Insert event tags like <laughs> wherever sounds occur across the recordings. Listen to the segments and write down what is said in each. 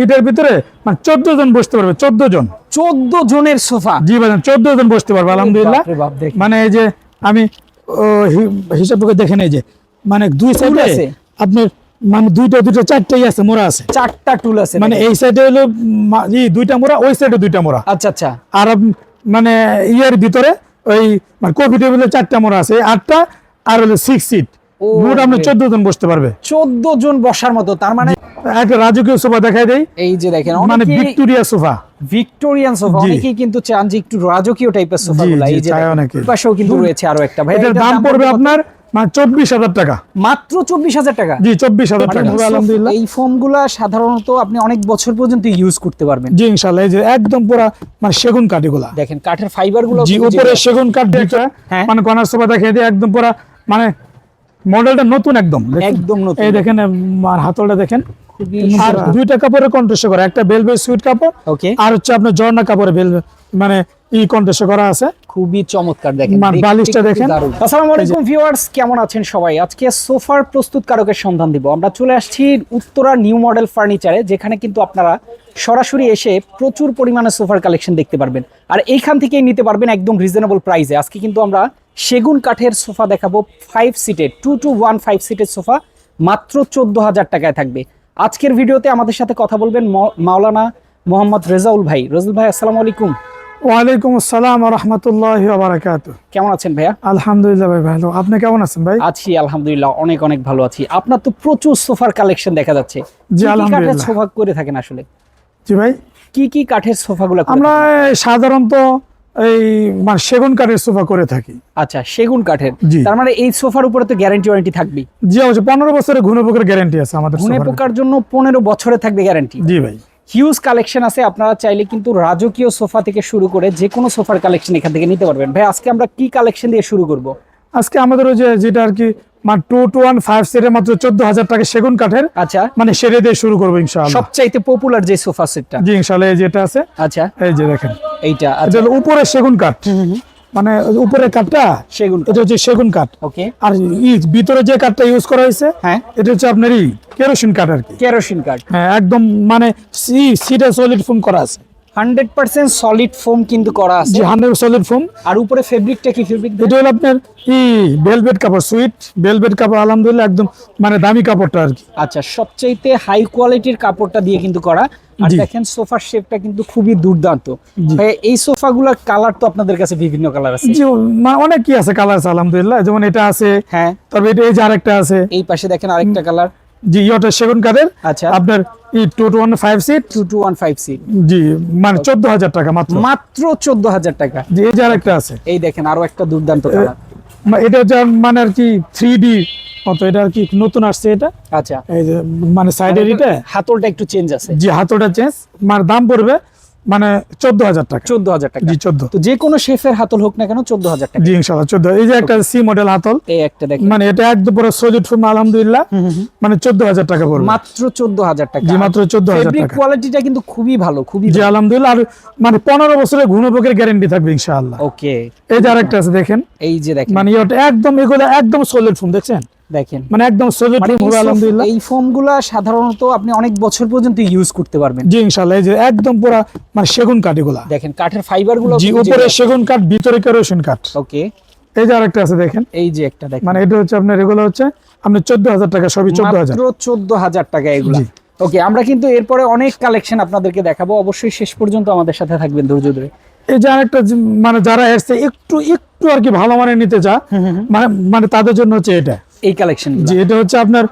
এটার ভিতরে মানে চোদ্দ জন বসতে পারবে চোদ্দ জন। চোদ্দ জনের সোফা। জি ভাই চোদ্দ জন বসতে পারবে আলহামদুলিল্লাহ। মানে এই যে আমি হিসাব করে দেখে নেই যে মানে দুই সাইডে আছে? আপনার মানে দুইটা দুইটা চারটাই আছে মোড়া আছে। চারটা টুল আছে মানে এই সাইডে হলো দুইটা মোড়া ওই সাইডে দুইটা মোড়া। আচ্ছা আচ্ছা। আর মানে ইয়ের ভিতরে ওই মানে টেবিলে চারটা মোড়া আছে আটটা আর হলো সিক্স সিট মোট আপনি চোদ্দ জন বসতে পারবে। চোদ্দ জন বসার মতো তার মানে একটা রাজকীয় সোফা দেখাই দেই। এই যে দেখেন মানে ভিক্টোরিয়া সোফা। ভিক্টোরিয়ান সোফা অনেকেই কিন্তু চান যে একটু রাজকীয় টাইপের সোফা গুলা এই যে পাশেও কিন্তু রয়েছে আরও একটা। ভাই এটার দাম পড়বে আপনার মানে চব্বিশ হাজার টাকা। মাত্র চব্বিশ হাজার টাকা? জি চব্বিশ হাজার মানে টাকা। আলহামদুলিল্লাহ। এই সাধারণত আপনি অনেক বছর পর্যন্ত ইউজ করতে পারবেন। জি ইনশাল্লাহ এই যে একদম পুরা মানে সেগুন কাঠ এগুলা দেখেন কাঠের ফাইবারগুলো জি উপরে সেগুন কাঠ দিয়ে হ্যাঁ। মানে কনার সোফা দিয়ে একদম পুরা মানে মডেলটা নতুন একদম। একদম নতুন। এই দেখেন আর হাতলটা দেখেন। আর দুইটা কাপড়ের কন্ট্রাস্ট করা একটা বেলভেট সুইট কাপড় আর হচ্ছে আপনার জর্ণা কাপড়ে বেল মানে ই কন্ট্রাস্ট করা আছে। খুবই চমৎকার দেখেন। বালিশটা দেখেন। আসসালামু আলাইকুম ভিউয়ার্স কেমন আছেন সবাই? আজকে সোফার প্রস্তুতকারকের সন্ধান দিব। আমরা চলে আসছি উত্তরা নিউ মডেল ফার্নিচারে যেখানে কিন্তু আপনারা সরাসরি এসে প্রচুর পরিমাণে সোফার কালেকশন দেখতে পারবেন। আর এইখান থেকেই নিতে পারবেন একদম রিজনেবল প্রাইসে আজকে কিন্তু আমরা সেগুন কাঠের সোফা দেখাবো ফাইভ সিটের টু টু ওয়ান ফাইভ সিটের সোফা মাত্র চোদ্দ হাজার টাকায় থাকবে। আজকের ভিডিওতে আমাদের সাথে কথা বলবেন মাওলানা মোহাম্মদ রেজাউল ভাই। রজুল ভাই আসসালামু আলাইকুম ওয়ালাইকুম আসসালাম রহমতুল্লাহ বারাকাত কেমন আছেন ভাইয়া? আলহামদুলিল্লাহ ভাই ভালো। আপনি কেমন আছেন ভাই? আছি আলহামদুলিল্লাহ অনেক অনেক ভালো আছি। আপনার তো প্রচুর সোফার কালেকশন দেখা যাচ্ছে। জি, আলহামদুলিল্লাহ। সোফা করে থাকেন আসলে? জি ভাই। কি কি কাঠের সোফাগুলো আমরা সাধারণত এই মানে সেগুন কাঠের সোফা করে থাকি। আচ্ছা সেগুন কাঠের। তার মানে এই সোফার উপরে তো গ্যারান্টি ওয়ারেন্টি থাকবেই। জি অবশ্যই। পনেরো বছরের ঘুণপোকের গ্যারান্টি আছে আমাদের ঘুনে পোকার জন্য পনেরো বছরে থাকবে গ্যারান্টি জি ভাই। হিউজ কালেকশন আছে আপনারা চাইলে কিন্তু রাজকীয় সোফা থেকে শুরু করে যে কোনো সোফার কালেকশন এখান থেকে নিতে পারবেন। ভাই আজকে আমরা কি কালেকশন দিয়ে শুরু করব? আজকে আমাদের ওই যে যেটা আর কি মানে টু টু ওয়ান ফাইভ সিটের মাত্র চোদ্দ হাজার টাকা সেগুন কাঠের আচ্ছা। মানে সেরে দিয়ে শুরু করব ইনশাআল্লাহ। সবচাইতে পপুলার যে সোফা সেটটা জি ইনশাআল্লাহ এই যেটা আছে। আচ্ছা। এই যে দেখেন। এইটা আচ্ছা। উপরে সেগুন কাঠ। মানে উপরে কাঠটা সেগুন এটা হচ্ছে সেগুন কাঠ। ওকে আর ই ভিতরে যে কাঠটা ইউজ করা হয়েছে হ্যাঁ। এটা হচ্ছে আপনার এই কেরোসিন কাঠ আর কি। কেরোসিন কাঠ। হ্যাঁ একদম মানে সি সিটা সলিড ফোন করা আছে। হান্ড্রেড পার্সেন্ট সলিড ফোম কিন্তু করা আছে। হান্ড্রেড সলিড ফোম আর উপরে ফেব্রিকটা কি ফেব্রিক এটা হলো আপনার ই ভেলভেট কাপড় সুইট ভেলভেট কাপড় আলহামদুলিল্লাহ একদম মানে দামি কাপড়টা আর কি। আচ্ছা সবচাইতে হাই কোয়ালিটির কাপড়টা দিয়ে কিন্তু করা। আর দেখেন সোফার শেপটা কিন্তু খুবই দুর্দান্ত। এই সোফাগুলোর কালার তো আপনাদের কাছে বিভিন্ন কালার আছে। জি অনেক কি আছে কালার আছে আলহামদুলিল্লাহ। যেমন এটা আছে হ্যাঁ। তবে এটা এই যে আরেকটা আছে। এই পাশে দেখেন আরেকটা কালার জি ইয়টা সেগুন কাঠের। আচ্ছা। আপনার two two one five seat two two one five seat জি মানে চোদ্দ হাজার টাকা মাত্র। মাত্র চোদ্দ হাজার টাকা। জি এই যে আরেকটা আছে। এই দেখেন আরও একটা দুর্দান্ত এটা হচ্ছে মানে আর কি থ্রি ডি মতো এটা আর কি নতুন আসছে এটা। আচ্ছা। এই যে মানে সাইডের এটা। হাতলটা একটু চেঞ্জ আছে। জি হাতলটা চেঞ্জ মানে দাম পড়বে। মানে চোদ্দ হাজার টাকা। চোদ্দ হাজার টাকা। জি চোদ্দ। তো যে কোনো শেফের হাতল হোক না কেন চোদ্দ হাজার টাকা। জি ইনশাল্লাহ চোদ্দ। এই যে একটা সি মডেল হাতল এই একটা দেখেন। মানে এটা একদম পুরো সলিড আলহামদুলিল্লাহ। মানে চোদ্দ হাজার টাকা পড়বে। মাত্র চোদ্দ হাজার টাকা। জি মাত্র চোদ্দ হাজার টাকা। কোয়ালিটিটা কিন্তু খুবই ভালো খুবই জি আলহামদুলিল্লাহ আর মানে পনেরো বছরের ঘুণপোকের গ্যারেন্টি থাকবে ইনশাআল্লাহ। ওকে এই যে আরেকটা আছে দেখেন। এই যে দেখেন। মানে ইয়েটা একদম এগুলো একদম সলিড ফোম দেখছেন? দেখেন। মানে একদম সলিড মানে হবে আলহামদুলিল্লাহ। এই সাধারণত আপনি অনেক বছর পর্যন্ত ইউজ করতে পারবেন। জি ইনশাআল্লাহ এই যে একদম পুরা মানে সেগুন কাঠ এগুলা দেখেন কাঠের জি উপরে সেগুন কাঠ ভিতরে কেরোসিন কাঠ। ওকে। এই যে আরেকটা আছে দেখেন। এই যে একটা দেখেন। মানে এটা হচ্ছে আপনার এগুলো হচ্ছে চোদ্দ হাজার টাকা সবই চোদ্দ হাজার মাত্র চোদ্দ হাজার টাকা এগুলা। ওকে আমরা কিন্তু এরপরে অনেক কালেকশন আপনাদেরকে দেখাবো। অবশ্যই শেষ পর্যন্ত আমাদের সাথে থাকবেন ধৈর্য ধরে। এই যে আরেকটা মানে যারা এসছে একটু একটু আর কি ভালো মানে নিতে চা মানে মানে তাদের জন্য হচ্ছে এটা। এই কালেকশন যে এটা হচ্ছে আপনার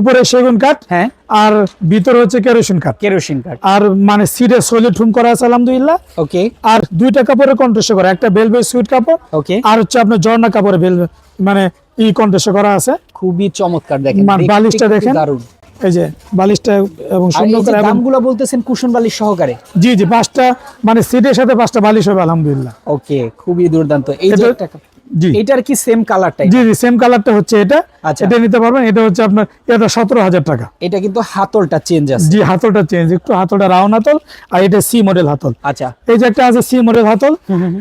উপরে সেগুন কাঠ হ্যাঁ। আর ভিতরে হচ্ছে কেরোসিন কাঠ। কেরোসিন কাঠ। আর মানে সিটে সলিড ঠুম করা আছে আলহামদুলিল্লাহ। ওকে আর দুইটা কাপড়ের কন্ট্রাস্ট করা একটা বেলভেট সুইট কাপড় ওকে আর হচ্ছে আপনার জর্না কাপড়ে বেল মানে ই কন্ট্রাস্ট করা আছে। খুবই চমৎকার দেখেন। মার বালিশটা দেখেন। দারুণ। এই যে বালিশটা এবং সুন্দর করে দামগুলো বলতেছেন কুশন বালিশ সহকারে। জি জি পাঁচটা মানে সিটের সাথে পাঁচটা বালিশ হবে আলহামদুলিল্লাহ। ওকে খুবই দুর্দান্ত। এই যে জি এটার কি সেম কালারটাই জি জি সেম কালারটা হচ্ছে এটা। আচ্ছা। এটা নিতে পারবেন এটা হচ্ছে আপনার এটা সতেরো হাজার টাকা। এটা কিন্তু হাতলটা চেঞ্জ আছে। জি হাতলটা চেঞ্জ একটু হাতলটা রাউন্ড হাতল আর এটা সি মডেল হাতল। আচ্ছা। এই যে একটা আছে সি মডেল হাতল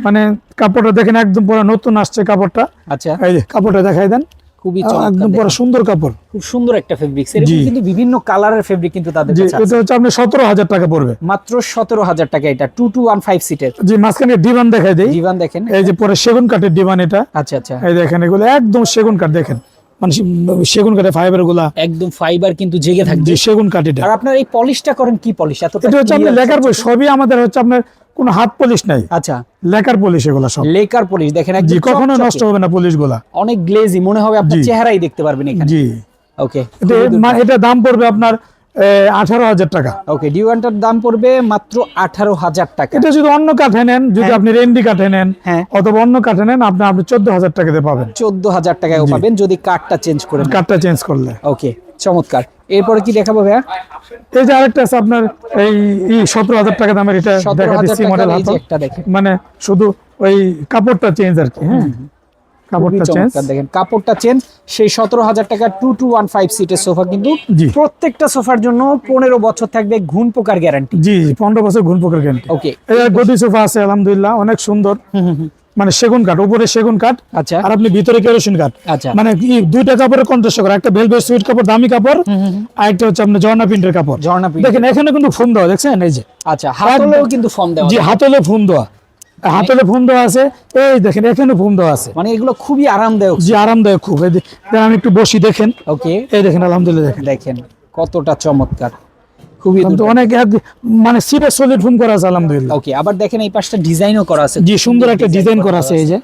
মানে কাপড়টা দেখেন একদম পুরো নতুন আসছে কাপড়টা। আচ্ছা। এই যে কাপড়টা দেখাই দেন। খুবই একদম দেখেন। সুন্দর কাপড়। খুব সুন্দর একটা ফেব্রিক্স এরকম কিন্তু বিভিন্ন কালারের ফেব্রিক কিন্তু তাদের কাছে এটা হচ্ছে আপনি সতেরো হাজার টাকা পড়বে। মাত্র সতেরো হাজার টাকা এটা টু টু ওয়ান ফাইভ সিটের জি মাঝখানে ডিমান্ড দেখাই দেই। জীবন দেখেন। এই যে পরে সেগুন কাঠের ডিমান্ড এটা। আচ্ছা আচ্ছা। এই দেখেন এগুলো একদম সেগুন কাঠ দেখেন। মানে সেগুন কাঠের ফাইবারগুলা। একদম ফাইবার কিন্তু জেগে থাকবে। সেগুন কাঠ এটা। আর আপনার এই পলিশটা করেন কি পলিশ এত এটা হচ্ছে আপনার লেখার পলিশ সবই আমাদের হচ্ছে আপনার কোনো হাত পলিশ নাই। আচ্ছা। লেখার পলিশ এগুলো সব। লেকার পলিশ দেখেন জি একদম কখনো নষ্ট হবে না পলিশগুলা অনেক গ্লেজি মনে হবে আপনার। চেহারাই দেখতে পারবেন এখানে। জি। ওকে এটা দাম পড়বে আপনার আঠারো হাজার টাকা। ওকে ডিওয়ানটার দাম পড়বে মাত্র আঠারো হাজার টাকা। এটা যদি অন্য কাঠে নেন যদি হ্যাঁ। আপনি রেন্ডি কাঠে নেন হ্যাঁ। অথবা অন্য কাঠে নেন আপনি আপনি চোদ্দ হাজার টাকাতে পাবেন। চোদ্দ হাজার টাকায় পাবেন যদি কার্ডটা চেঞ্জ করে নেন। কাঠটা চেঞ্জ করলে। ওকে চমৎকার। এরপরে কি দেখাবো ভাইয়া? এই যে আরেকটা আছে আপনার এই সতেরো হাজার টাকা দামের এটা দেখা দিচ্ছি মডেল হাতল মানে শুধু ওই কাপড়টা চেঞ্জ আর কি হ্যাঁ? কাপড়টা চেঞ্জ দেখেন। কাপড়টা চেঞ্জ সেই সতেরো হাজার টাকা টু টু ওয়ান ফাইভ সিটের সোফা কিন্তু। প্রত্যেকটা সোফার জন্য পনেরো বছর থাকবে ঘুণ পোকার গ্যারান্টি জি পনেরো বছর পোকার গ্যারান্টি ওকে গদি সোফা আছে আলহামদুলিল্লাহ অনেক সুন্দর। মানে সেগুন কাঠ উপরে সেগুন কাঠ আচ্ছা। আর আপনি ভিতরে কেরোসিন কাঠ। আচ্ছা। মানে দুইটা কাপড়ের কন্ট্রাস্ট করা একটা ভেলভেট সুইট কাপড় দামি কাপড় আর একটা হচ্ছে আপনার ঝর্ণা প্রিন্টের কাপড়। ঝর্ণা print। দেখেন এখানে কিন্তু ফোন দেওয়া দেখছেন? এই যে। আচ্ছা হাতলেও কিন্তু ফর্ম দেওয়া জি হাতলে ফোন দেওয়া। হাতলে ফোন দেওয়া আছে। এই দেখেন এখানে ফোন দেওয়া আছে। মানে এগুলো খুবই আরামদায়ক। জি আরামদায়ক খুব। এই দেখেন আমি একটু বসি দেখেন। ওকে এই দেখেন আলহামদুলিল্লাহ দেখেন। দেখেন কতটা চমৎকার। খুবই অনেক মানে সিটে সলিড ফোন করা আছে আলহামদুলিল্লাহ। ওকে আবার দেখেন এই পাশটা ডিজাইনও করা আছে। জি সুন্দর একটা ডিজাইন করা আছে এই যে।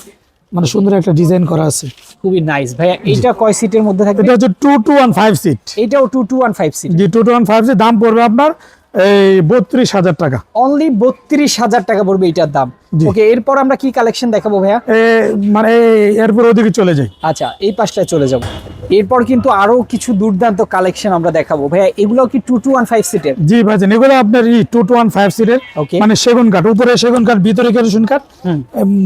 মানে সুন্দর একটা ডিজাইন করা আছে। খুবই নাইস ভাইয়া এইটা কয় সিটের মধ্যে থাকবে? এটা হচ্ছে two two one five seat এটাও two two one five seat জি two two one five seat দাম পড়বে আপনার এই বত্রিশ হাজার টাকা। অনলি বত্রিশ হাজার টাকা পড়বে এটার দাম। ওকে এরপর আমরা কি কালেকশন দেখাবো ভাইয়া? মানে এরপর ওদিকে চলে যাই। আচ্ছা এই পাশটায় চলে যাব। এরপর কিন্তু আরও কিছু দুর্দান্ত কালেকশন আমরা দেখাবো। ভাইয়া এগুলো কি টু টু ওয়ান ফাইভ সিটের জি ভাইজান এগুলো আপনার ই টু টু ওয়ান ফাইভ সিটের ওকে মানে সেগুন কাঠ উপরে সেগুন কাঠ ভিতরে কেরোসিন কাঠ।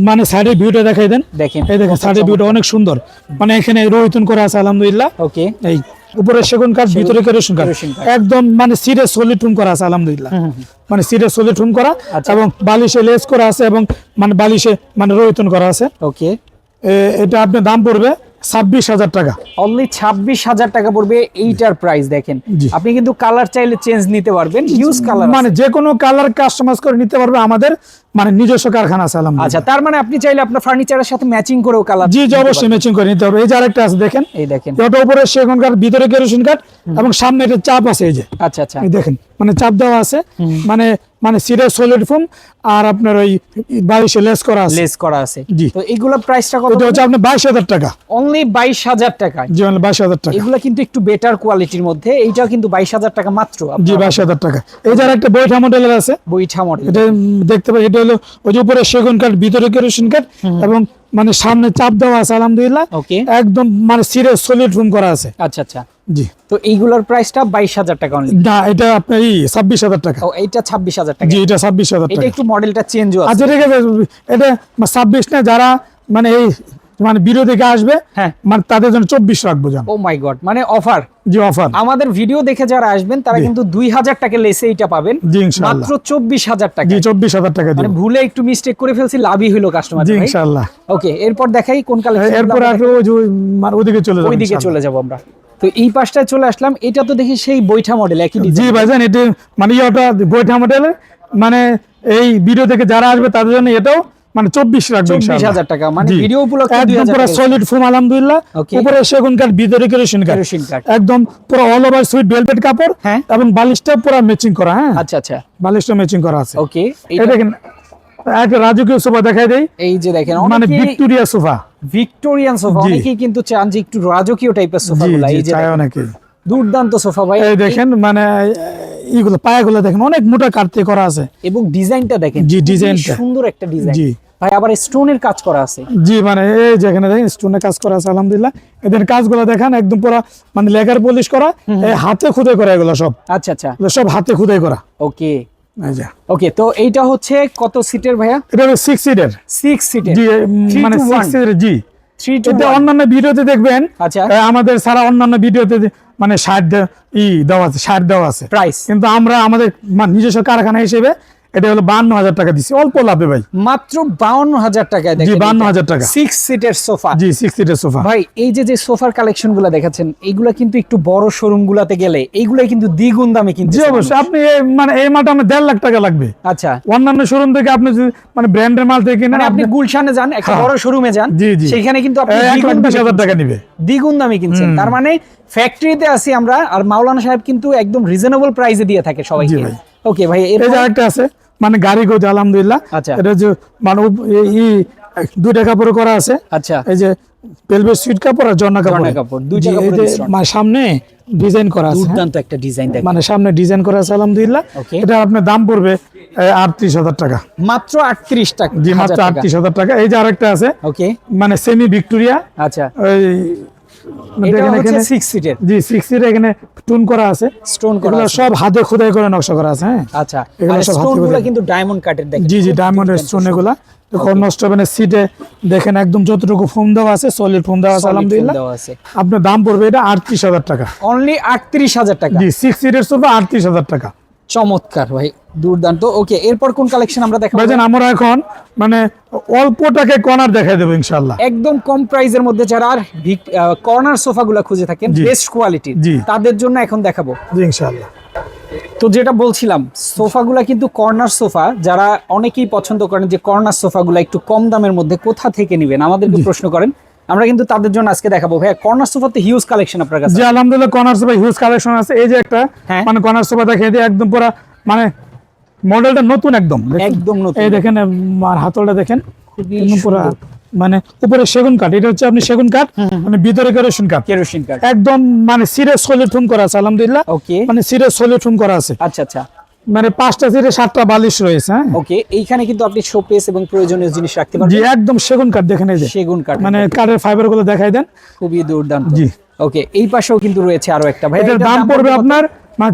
মানে সাইডের ভিউটা দেখাই দেন। দেখেন। এই দেখেন সাইডের ভিউটা অনেক সুন্দর। মানে এখানে রোহিতন করা আছে আলহামদুলিল্লাহ। ওকে এই উপরে সেগুন কাঠ ভিতরে কেরোসিন কাঠ। একদম মানে সিরে সলিড রুম করা আছে আলহামদুলিল্লাহ। মানে সিরে সলিড রুম করা আচ্ছা। এবং বালিশে লেস করা আছে এবং মানে বালিশে মানে রোহিতন করা আছে। ওকে। এটা আপনার দাম পড়বে ছাব্বিশ হাজার টাকা। অনলি ছাব্বিশ হাজার টাকা পড়বে এইটার প্রাইস দেখেন। আপনি কিন্তু কালার চাইলে চেঞ্জ নিতে পারবেন ইউজ কালার মানে যে কোনো কালার কাস্টমাইজ করে নিতে পারবে আমাদের মানে নিজস্ব কারখানা আছে আচ্ছা তার মানে আপনি চাইলে আপনার ফার্নিচারের সাথে ম্যাচিং করেও কালার জি জি অবশ্যই ম্যাচিং করে নিতে হবে। এই যে আরেকটা আছে দেখেন। এই দেখেন। ওটা উপরে সেগুন কাঠ ভিতরে কেরোসিন কাঠ এবং সামনে একটা চাপ আছে এই যে। আচ্ছা আচ্ছা। দেখেন মানে চাপ দেওয়া আছে মানে মানে সিরিয়াস সলিড ফোম আর আপনার ওই বালিশে লেস করা আছে। লেস করা আছে। জি। তো এগুলোর প্রাইসটা কত এটা হচ্ছে আপনার বাইশ হাজার টাকা। অনলি বাইশ হাজার টাকায় জি বাইশ হাজার টাকা। এগুলো কিন্তু একটু বেটার কোয়ালিটির মধ্যে এইটাও কিন্তু বাইশ হাজার টাকা মাত্র জি বাইশ হাজার টাকা। এই যে একটা বইটা মডেলের আছে। বইঠা মডেল এটা দেখতে পাই এটা হলো ওই যে উপরে সেগুন কাঠ ভিতরে কেরোসিন কাঠ এবং মানে সামনে চাপ দেওয়া আছে আলহামদুলিল্লাহ। ওকে একদম মানে সিরিয়াস সলিড ফোম করা আছে। আচ্ছা আচ্ছা। জি। তো এইগুলোর প্রাইসটা বাইশ হাজার টাকা না এটা আপনার ছাব্বিশ হাজার টাকা। ও ছাব্বিশ হাজার টাকা। জি এটা ছাব্বিশ হাজার টাকা। একটু মডেলটা চেঞ্জও আছে। আচ্ছা ঠিক আছে এটা ছাব্বিশ না যারা মানে এই মানে ভিডিও দেখে আসবে হ্যাঁ। মানে তাদের জন্য চব্বিশ রাখব জান ও মাই গড মানে অফার জি অফার আমাদের ভিডিও দেখে যারা আসবেন তারা কিন্তু দুই হাজার টাকা লেসে এইটা পাবেন। মাত্র চব্বিশ হাজার টাকা। জি চব্বিশ হাজার টাকা মানে ভুলে একটু মিস্টেক করে ফেলছি লাভই হলো কাস্টমার জি ইনশাল্লাহ ওকে এরপর দেখাই কোন কালে এরপর আর ওই মানে ওদিকে চলে যাব ওইদিকে চলে যাব আমরা। তো এই পাশটায় চলে আসলাম। এটা তো দেখি সেই বৈঠা মডেল একই জি ভাইজান এটি মানে ইয়েটা বইটা মডেলের মানে এই ভিডিও থেকে যারা আসবে তাদের জন্য এটাও মানে চব্বিশ রাখবে চব্বিশ হাজার টাকা মানে ভিডিও উপলক্ষে একদম পুরো সলিড ফোম আলহামদুলিল্লাহ। উপরে সেগুন কাঠ ভিতরে কেরোসিন কাঠ কেরোসিন কাঠ। একদম পুরো অল ওভার সুইট ভেলভেট কাপড় হ্যাঁ। এবং বালিশটা পুরো ম্যাচিং করা হ্যাঁ। আচ্ছা আচ্ছা। বালিশটা ম্যাচিং করা আছে। ওকে এই দেখেন একটা রাজকীয় সোফা দেখাই দেই। এই যে দেখেন মানে ভিক্টোরিয়া সোফা ভিক্টোরিয়ান সোফা অনেকেই কিন্তু চান যে একটু রাজকীয় টাইপের সোফা গুলা এই যে অনেকে। দুর্দান্ত সোফা ভাই। এই দেখেন মানে এইগুলো পায়াগুলো দেখেন অনেক মোটা করা আছে। এবং ডিজাইনটা দেখেন জি, ডিজাইনটা। সুন্দর একটা ডিজাইন। জি। ভাই আবার স্টোনের কাজ করা আছে। জি মানে এই যেখানে দেখেন স্টোনে কাজ করা আছে আলহামদুলিল্লাহ। এদের কাজগুলো দেখেন একদম পুরো মানে লেখার পলিশ করা হাতে খুদাই করা এগুলো সব। আচ্ছা আচ্ছা। সব হাতে খুদাই করা। ওকে। ওকে তো এইটা হচ্ছে কত সিটের ভাইয়া? এটা হলো সিক্স সিটের 6 সিটের মানে to সিক্স one. সিটের জি। এটা অন্যান্য ভিডিওতে দেখবেন আচ্ছা। আমাদের সারা অন্যান্য ভিডিওতে মানে ষাট ই দেওয়া আছে ষাট দেওয়া আছে। প্রাইস কিন্তু আমরা আমাদের নিজস্ব কারখানা হিসেবে এটা হলো বান্ন হাজার টাকা দিচ্ছি অল্প লাভে ভাই। মাত্র বাউন্ন হাজার টাকায় জি দেখেন 52,000 টাকা। সিক্স সিটের সোফা জি সিক্স সিটের সোফা ভাই এই যে যে সোফার কালেকশনগুলো দেখাচ্ছেন এইগুলা কিন্তু একটু বড় শোরুম গুলাতে গেলে এইগুলা কিন্তু দ্বিগুণ দামে কিন্তু জি অবশ্যই। আপনি মানে এই মালটা দেড় লাখ টাকা লাগবে। আচ্ছা। অন্যান্য শোরুম থেকে আপনি যদি মানে ব্র্যান্ডের মাল থেকে কিনেন মানে আপনি গুলশানে যান একটা হ্যাঁ। বড় শোরুমে যান জি, জি। সেখানে কিন্তু আপনি এক লাখ বিশ হাজার টাকা। নিবে। দ্বিগুণ দামে কিনছেন। তার মানে ফ্যাক্টরিতে আছি আমরা আর মাওলানা সাহেব কিন্তু একদম রিজনেবল প্রাইসে দিয়ে থাকে সবাইকে। ওকে ভাই এই যে আছে মানে গাড়ি গতি আলহামদুলিল্লাহ। আচ্ছা। এটা যে মানে এই- দুইটা কাপড় করা আছে। আচ্ছা। এই যে পেলভেট সুইট কাপড় আর জন্না কাপড়। কাপড়, দুইটা। মানে সামনে ডিজাইন করা আছে হ্যাঁ? দুর্দান্ত একটা ডিজাইন দেখেন। মানে সামনে ডিজাইন করা আছে আলহামদুলিল্লাহ। এটা আপনার দাম পড়বে আটত্রিশ হাজার টাকা। মাত্র আটত্রিশ টাকা জি মাত্র আটত্রিশ হাজার টাকা। এই যে আরেকটা আছে ওকে মানে সেমি ভিক্টোরিয়া আচ্ছা। ওই এটা হচ্ছে এখানে সিটের জি সিক্স সিট এখানে টুন করা আছে। স্টোন করা আছে। সব হাতে খোদাই করে নকশা করা আছে হ্যাঁ? আচ্ছা এগুলো সব হাতে স্টোনগুলো খোদাই। কিন্তু ডায়মন্ড কাটের দেখেন। জি জি ডায়মন্ডের স্টোন এগুলা। তো নষ্ট হবে সিটে দেখেন একদম যতটুকু ফোম দেওয়া আছে সলিড ফোম দেওয়া আছে আলহামদুলিল্লাহ। আপনার দাম পড়বে এটা আটত্রিশ হাজার টাকা। অনলি আটত্রিশ হাজার টাকা। জি সিক্স সিটের সোফা আটত্রিশ হাজার টাকা। চমৎকার ভাই। দুর্দান্ত। ওকে এরপর কোন কালেকশন আমরা দেখাবো? ভাইজান আমরা এখন মানে অল্প টাকায় কর্নার দেখাই দেবো ইনশাল্লাহ একদম কম প্রাইজের মধ্যে যারা আর কর্নার সোফা গুলা খুঁজে থাকেন বেস্ট কোয়ালিটি তাদের জন্য এখন দেখাবো। জি ইনশাল্লাহ তো যেটা বলছিলাম সোফাগুলা কিন্তু কর্নার সোফা যারা অনেকেই পছন্দ করেন যে কর্নার সোফাগুলা একটু কম দামের মধ্যে কোথা থেকে নেবেন আমাদেরকে প্রশ্ন করেন। আমরা কিন্তু তাদের জন্য আজকে দেখাবো। ভাইয়া কর্নার সোফাতে হিউজ কালেকশন আপনার কাছে জি আলহামদুলিল্লাহ কর্নার সোফা হিউজ কালেকশন আছে। এই যে একটা হ্যাঁ। মানে কর্নার সোফা দেখে দিয়ে একদম পুরো মানে মডেলটা নতুন একদম একদম নতুন। এই দেখেন আর হাতলটা দেখেন পুরো মানে উপরে সেগুন কাঠ এটা হচ্ছে আপনি সেগুন কাঠ মানে ভিতরে কেরোসিন কাঠ। কেরোসিন কার্ড একদম মানে সিরিয়াস সলিড ফোম করা আছে আলহামদুলিল্লাহ। ওকে। মানে সিরিয়াস সলিড ফোম করা আছে। আচ্ছা আচ্ছা। মানে পাঁচটা সিটে সাতটা বালিশ রয়েছে হ্যাঁ? ওকে এইখানে কিন্তু আপনি শোপিস এবং প্রয়োজনীয় জিনিস রাখতে পারবেন। জি একদম সেগুন কাঠ দেখেন এই যে। সেগুন কাঠ। মানে কাঠের ফাইবারগুলো দেখাই দেন। খুবই দুর্দান্ত। জি। ওকে এই পাশেও কিন্তু রয়েছে আরও একটা। ভাই এটার দাম পড়বে আপনার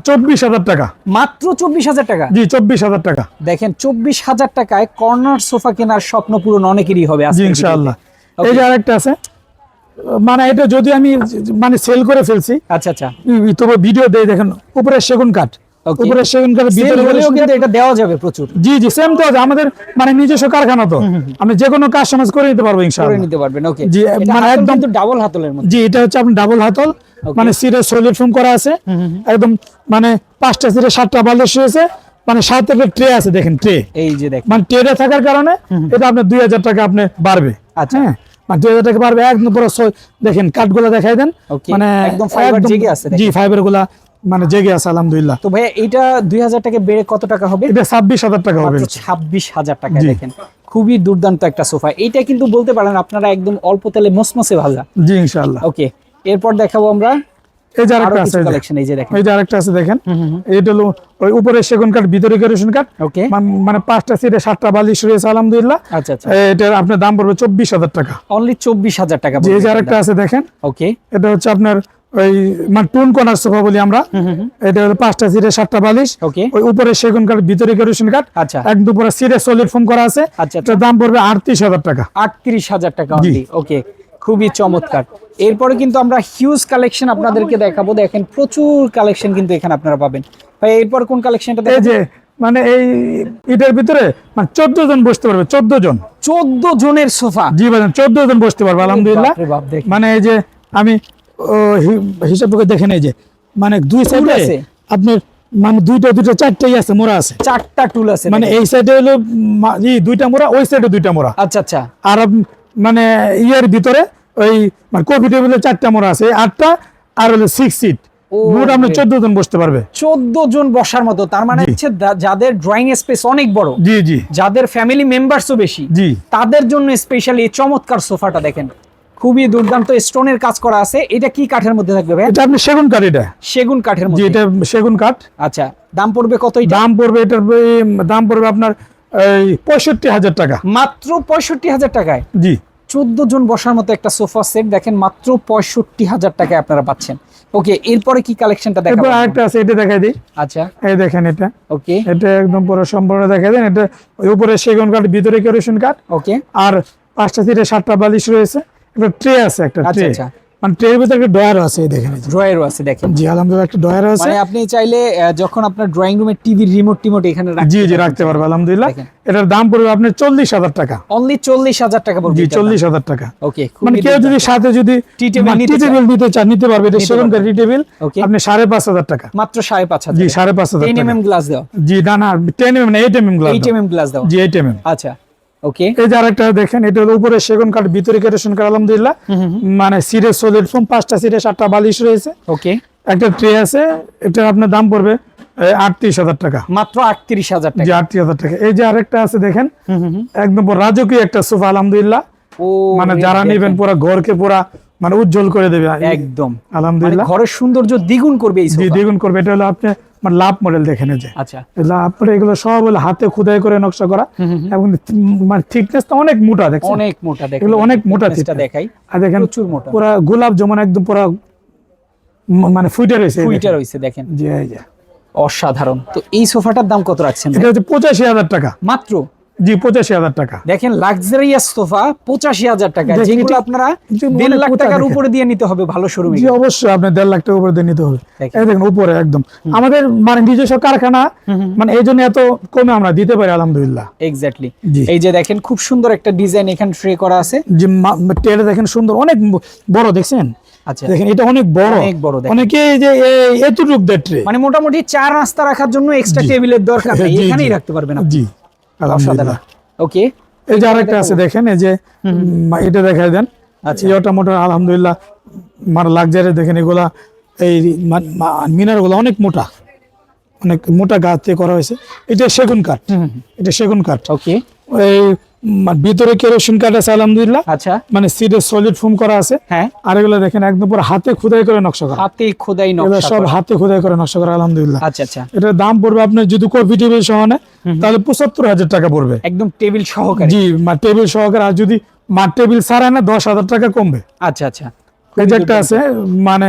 চব্বিশ হাজার টাকা। মাত্র চব্বিশ হাজার টাকা? জি চব্বিশ হাজার টাকা। দেখেন চব্বিশ হাজার টাকায় কর্নার সোফা কেনার স্বপ্ন পূরণ অনেকেরই হবে ইনশাআল্লাহ। এই যে আরেকটা আছে মানে এটা যদি আমি মানে সেল করে ফেলছি আচ্ছা আচ্ছা। তবে ভিডিও দেই দেখেন উপরে সেগুন কাঠ। উপরে সেগুন কাঠ কিন্তু এটা দেওয়া যাবে প্রচুর। জি জি সেম তো আমাদের মানে নিজস্ব কারখানা তো। আমি যে কোনো কাস্টমাইজ করে নিতে পারব করে নিতে পারবেন ওকে জি, মানে একদম- ডাবল হাতলের মধ্যে। জি এটা হচ্ছে আপনার ডাবল হাতল মানে সিরে সলিড ফোম করা আছে একদম মানে পাঁচটা সিরে সাতটা বালিশ রয়েছে মানে সাত একটা ট্রে আছে দেখেন ট্রে। এই যে দেখ মানে ট্রেটা থাকার কারণে এটা আপনার দুই হাজার টাকা আপনি বাড়বে। আচ্ছা। হ্যাঁ মানে দুই হাজার টাকা বাড়বে একদম পুরো দেখেন কাঠগুলো দেখাই দেন। মানে একদম fiber জেগে আছে জি ফাইবারগুলা মানে জেগে আছে আলহামদুলিল্লাহ। তো ভাইয়া এইটা দুই হাজার টাকা বেড়ে কত টাকা হবে? এটা ছাব্বিশ হাজার টাকা হবে। ছাব্বিশ হাজার টাকা দেখেন। খুবই দুর্দান্ত একটা সোফা। এটা কিন্তু বলতে পারেন আপনারা একদম অল্প তেলে মসমসে ভাজা। জি ইনশাআল্লাহ। ওকে এরপর দেখাবো আমরা এই যে আরেকটা আছে। কালেকশন এই যে। দেখেন। এই যে আরেকটা আছে দেখেন। এটা হলো ওই উপরে সেগুন কাঠ ভিতরে কেরোসিন কাঠ। ওকে। মানে পাঁচটা সিটে সাতটা বালিশ রয়েছে আলহামদুলিল্লাহ। আচ্ছা আচ্ছা। এটা আপনার দাম পড়বে চব্বিশ হাজার টাকা। অনলি চব্বিশ হাজার টাকা এই যে আরেকটা আছে দেখেন। ওকে। এটা হচ্ছে আপনার ওই মানে টুন কর্নার সোফা বলি আমরা। এটা হলো পাঁচটা সিটে সাতটা বালিশ। ওকে। ওই উপরে সেগুন কাঠ ভিতরে কেরোসিন কাঠ। আচ্ছা। একদম পুরো সিটে সলিড ফোম করা আছে। আচ্ছা, এটার দাম পড়বে আটত্রিশ হাজার টাকা। আটত্রিশ হাজার টাকা ওকে। খুবই চমৎকার। এরপরে কিন্তু আমরা হিউজ কালেকশন আপনাদেরকে দেখাবো। দেখেন প্রচুর কালেকশন কিন্তু এখানে আপনারা পাবেন। ভাই এরপর কোন কালেকশনটা দেখেন? যে মানে এই এটার ভিতরে মানে চোদ্দ জন বসতে পারবে চোদ্দ জন। চোদ্দ জনের সোফা। জি ভাই চোদ্দ জন বসতে পারবে আলহামদুলিল্লাহ। দেখেন। মানে এই যে আমি হিসাব করে দেখে নেই যে মানে দুই সাইডে আছে? আপনার মানে দুইটা দুইটা চারটাই আছে মোড়া আছে। চারটা টুল আছে মানে এই সাইডে হলো দুইটা মোড়া ওই সাইডে দুইটা মোড়া। আচ্ছা আচ্ছা। আর মানে ইয়ের ভিতরে ওই মানে কফি টেবিলে চারটা মোড়া আছে আটটা আর হলো সিক্স সিট মোট আপনি চোদ্দ জন বসতে পারবে। চোদ্দ জন বসার মতো তার মানে হচ্ছে যাদের ড্রয়িং স্পেস অনেক বড় জি জি। যাদের ফ্যামিলি মেম্বারসও বেশি জি। তাদের জন্য স্পেশালি এই চমৎকার সোফাটা দেখেন। খুবই দুর্দান্ত স্টোনের কাজ করা আছে এটা কি কাঠের মধ্যে থাকবে ভাই এটা আপনি সেগুন কাঠ এটা। সেগুন কাঠের মধ্যে। এটা সেগুন কাঠ। আচ্ছা দাম পড়বে কত এটা? দাম পড়বে এটার দাম পড়বে আপনার পঁয়ষট্টি হাজার টাকা। মাত্র পঁয়ষট্টি হাজার টাকায়। জি। চোদ্দ জন বসার মতো একটা সোফা সেট দেখেন মাত্র পঁয়ষট্টি হাজার টাকায় আপনারা পাচ্ছেন। ওকে এরপরে কি কালেকশনটা দেখেন দেখাবো আরেকটা আছে এটা দেখাই দিই। আচ্ছা। এই দেখেন এটা। ওকে। এটা একদম পুরো সম্পূর্ণ দেখাই দেন এটা ওই উপরে সেগুন কাঠ ভিতরে কেরোসিন কাঠ। ওকে। আর পাঁচটা সিটে সাতটা বালিশ রয়েছে। এটা ট্রে আছে একটা আচ্ছা ট্রে। আচ্ছা। মানে ট্রের ভিতরে একটা ডয়ার আছে দেখেন ড্রয়ারও আছে দেখেন। জি আলহামদুলিল্লাহ একটা ডয়ার আছে। মানে আপনি চাইলে যখন আপনার ড্রয়িং রুমের টিভির রিমোট টিমোট এখানে জি জি রাখতে পারব আলহামদুলিল্লাহ। এটার দাম পড়বে আপনার চল্লিশ হাজার টাকা। অনলি চল্লিশ হাজার টাকা পড়বে জি এটার চল্লিশ হাজার টাকা। ওকে মানে কেউ যদি সাথে যদি টি টেবিল মানে নিতে চান নিতে পারবে এটা সেরকম টি টেবিল আপনি সাড়ে পাঁচ হাজার টাকা। মাত্র সাড়ে পাঁচ হাজার জি সাড়ে পাঁচ হাজার টেন টাকা। এম গ্লাস দেওয়া জি না না টেন এম না eight M M glass eight M glass দেওয়া জি এইট এম এম আচ্ছা। ওকে এই যে আরেকটা দেখেন এটা হলো উপরে সেগুন কাঠ ভিতরে কেটেশন কাঠ আলহামদুলিল্লাহ। মানে সিরে সলিড ফোম পাঁচটা সিরে সাতটা বালিশ রয়েছে। ওকে একটা ট্রে আছে এটা আপনার দাম পড়বে আটত্রিশ হাজার টাকা। মাত্র আটত্রিশ হাজার টাকা। আটত্রিশ হাজার টাকা। এই যে আরেকটা আছে দেখেন। একদম রাজকীয় একটা সোফা আলহামদুলিল্লাহ। মানে যারা নেবেন পুরো ঘরকে পুরা মানে উজ্জ্বল করে দেবে। একদম। মানে আলহামদুলিল্লাহ ঘরের সৌন্দর্য দ্বিগুণ করবে দ্বিগুণ করবে। এটা হলো আপনি মানে লাভ মডেল দেখে এই যে। আচ্ছা। লাভ মডেল এগুলো সব হলো হাতে খোদাই করে নকশা করা এবং মানে থিকনেস তো অনেক মোটা দেখছেন? অনেক মোটা দেখেন। এগুলো অনেক মোটা দেখাই। আর দেখেন প্রচুর মোটা। পুরা গোলাপ যেমন একদম পুরা মানে ফুইটে রয়েছে ফুইটে রয়েছে দেখেন। জি জি যে। অসাধারণ। তো এই সোফাটার দাম কত রাখছেন এটা হচ্ছে পঁচাশি হাজার টাকা। মাত্র? জি পঁচাশি হাজার টাকা। দেখেন লাক্সারিয়াস সোফা পঁচাশি হাজার টাকা যেগুলো আপনারা দেড় লাখ টাকার উপরে দিয়ে নিতে হবে ভালো শোরুমে জি অবশ্যই আপনার দেড় লাখ টাকা উপরে দিয়ে নিতে হবে। দেখেন। এই দেখেন উপরে একদম। আমাদের মানে নিজস্ব কারখানা মানে এই জন্য এত কমে আমরা দিতে পারি আলহামদুলিল্লাহ। এক্স্যাক্টলি এই যে দেখেন খুব সুন্দর একটা ডিজাইন এখানে ট্রে করা আছে। যে টেলে দেখেন সুন্দর অনেক বড় দেখছেন? আচ্ছা। দেখেন এটা অনেক বড়। অনেক বড় অনেকে যে এই- এতটুক দেয় ট্রে মানে মোটামুটি চার নাস্তা রাখার জন্য এক্সট্রা টেবিলের দরকার নেই <laughs> এখানেই রাখতে পারবেন আপনি। জি। আলহামদুলিল্লাহ। ওকে। এই যে আরেকটা আছে দেখেন। এই যে এটা দেখাই দেন। আচ্ছা। ইয়েটা মোটা আলহামদুলিল্লাহ মানে লাগজারি দেখেন এগুলা এই মিনারগুলো অনেক মোটা। অনেক মোটা গাছ দিয়ে করা হয়েছে। এটা সেগুন কাঠ। এটা সেগুন কাঠ। ওকে। এই ভিতরে কেরোসিন কাঠ আছে আলহামদুলিল্লাহ। আচ্ছা। মানে সিটে সলিড ফোম করা আছে। হ্যাঁ। আর এগুলো দেখেন একদম পুরো হাতে খোদাই করে নকশা করা। হাতে খোদাই নকশা সব হাতে খোদাই করে নকশা করা আলহামদুলিল্লাহ। আচ্ছা আচ্ছা। এটার দাম পড়বে আপনার যদি কফি টেবিল সহ নেয় তাহলে পঁচাত্তর হাজার টাকা পড়বে। একদম টেবিল সহকারে। জি টেবিল সহকারে আর যদি মা টেবিল ছাড়া না দশ হাজার টাকা কমবে। আচ্ছা আচ্ছা। এই যে একটা আছে মানে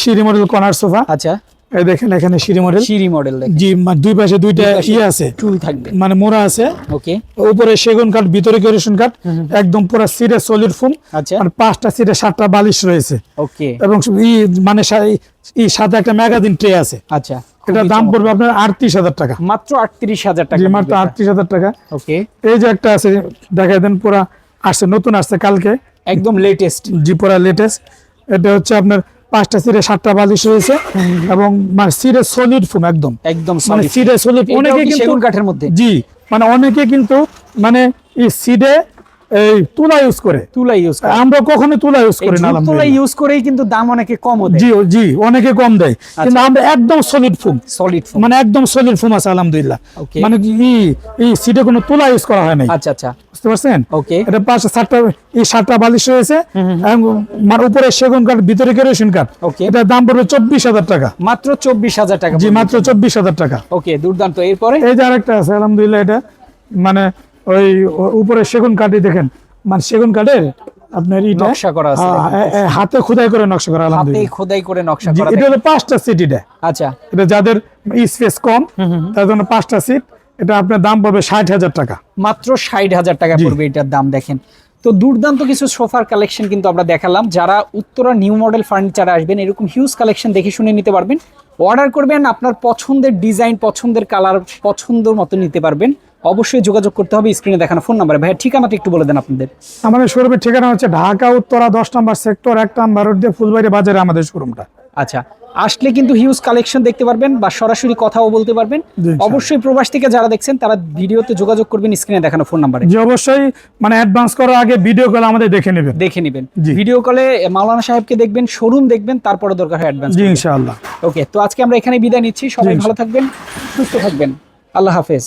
সিঁড়ি মডেল কর্নার সোফা আচ্ছা। এই দেখেন এখানে সিঁড়ি মডেল। সিঁড়ি মডেল জি দুই পাশে দুইটা ইয়ে আছে। টুল থাকবে। মানে মোড়া আছে। ওকে। উপরে সেগুন কাঠ ভিতরে কেরোসিন কাঠ। একদম পুরো সিটে সলিড ফোম আর পাঁচটা সিটে সাতটা বালিশ রয়েছে। ওকে। এবং মানে সাথে একটা ম্যাগাজিন ট্রে আছে। আচ্ছা। এটার দাম পড়বে আপনার আটত্রিশ হাজার টাকা। মাত্র আটত্রিশ হাজার টাকা মাত্র আটত্রিশ হাজার টাকা। ওকে। এই যে একটা আছে দেখাই দেন পুরা আসছে নতুন আসছে কালকে। একদম লেটেস্ট জি পুরা লেটেস্ট এটা হচ্ছে আপনার পাঁচটা সিরে সাতটা বালিশ রয়েছে এবং মানে সিরে সলিড ফোম একদম। একদম মানে। সিরে সলিড অনেকে কিন্তু কাঠের মধ্যে? জি মানে অনেকে কিন্তু মানে এই সিডে এই তুলা ইউজ করে। তুলা ইউজ করে। আমরা কখনো তুলা ইউজ করি না তুলা ইউজ করেই কিন্তু দাম অনেকে কমও দেয়। জি জি অনেকে কম দেয়। আচ্ছা। কিন্তু আমরা একদম সলিড ফোম সলিড মানে একদম সলিড ফোম আছে আলহামদুলিল্লাহ। মানে এই সিডে কোনো তুলা ইউজ করা হয় নাই। আচ্ছা আচ্ছা। বুঝতে পারছেন? ওকে এটা পাশে সাতটা এই সাতটা বালিশ রয়েছে। মানে উপরে সেগুন কাঠ ভিতরে কেরোসিন কাঠ। Okay. এটার দাম পড়বে চব্বিশ হাজার টাকা। মাত্র চব্বিশ হাজার টাকা জি মাত্র চব্বিশ হাজার টাকা। ওকে দুর্দান্ত। এরপরে? এই যে আরেকটা আছে আলহামদুলিল্লাহ এটা। মানে ওই উপরে সেগুন কাঠই দেখেন। মানে সেগুন কাঠের আপনার নকশা করা আছে হ্যাঁ, হাতে খোদাই করে নকশা করা হাতে খোদাই করে নকশা করা এটা হলো পাঁচটা সিট এটা। আচ্ছা। এটা যাদের স্পেস কম তার জন্য পাঁচটা সিট এটা আপনার দাম পড়বে ষাট হাজার টাকা। মাত্র ষাট হাজার টাকা পড়বে এটার দাম দেখেন। তো দুর্দান্ত কিছু সোফার কালেকশন কিন্তু আমরা দেখালাম। যারা উত্তরা নিউ মডেল ফার্নিচারে আসবেন এরকম হিউজ কালেকশন দেখে শুনে নিতে পারবেন। অর্ডার করবেন আপনার পছন্দের ডিজাইন পছন্দের কালার পছন্দ মতো নিতে পারবেন। অবশ্যই যোগাযোগ করতে হবে স্ক্রিনে দেখানো ফোন নাম্বারে ভাই ঠিকানাটা একটু বলে দেন আপনাদের। আমাদের শোরুমের ঠিকানা হচ্ছে ঢাকা উত্তরা দশ নম্বর সেক্টর এক নম্বর রোড দিয়ে ফুলবাড়ি বাজারে আমাদের শোরুমটা। আচ্ছা আসলে কিন্তু হিউজ কালেকশন দেখতে পারবেন বা সরাসরি কথাও বলতে পারবেন। অবশ্যই প্রবাস থেকে যারা দেখছেন তারা ভিডিওতে যোগাযোগ করবেন স্ক্রিনে দেখানো ফোন নাম্বারে যে অবশ্যই মানে অ্যাডভান্স করার আগে ভিডিও কল আমাদের দেখে নেবেন। দেখে নেবেন। জি। ভিডিও কলে মাওলানা সাহেবকে দেখবেন শোরুম দেখবেন তারপরে দরকার হয় অ্যাডভান্স জি ইনশাআল্লাহ। ওকে তো আজকে আমরা এখানে বিদায় নিচ্ছি। সবাই ভালো থাকবেন সুস্থ থাকবেন। আল্লাহ হাফেজ।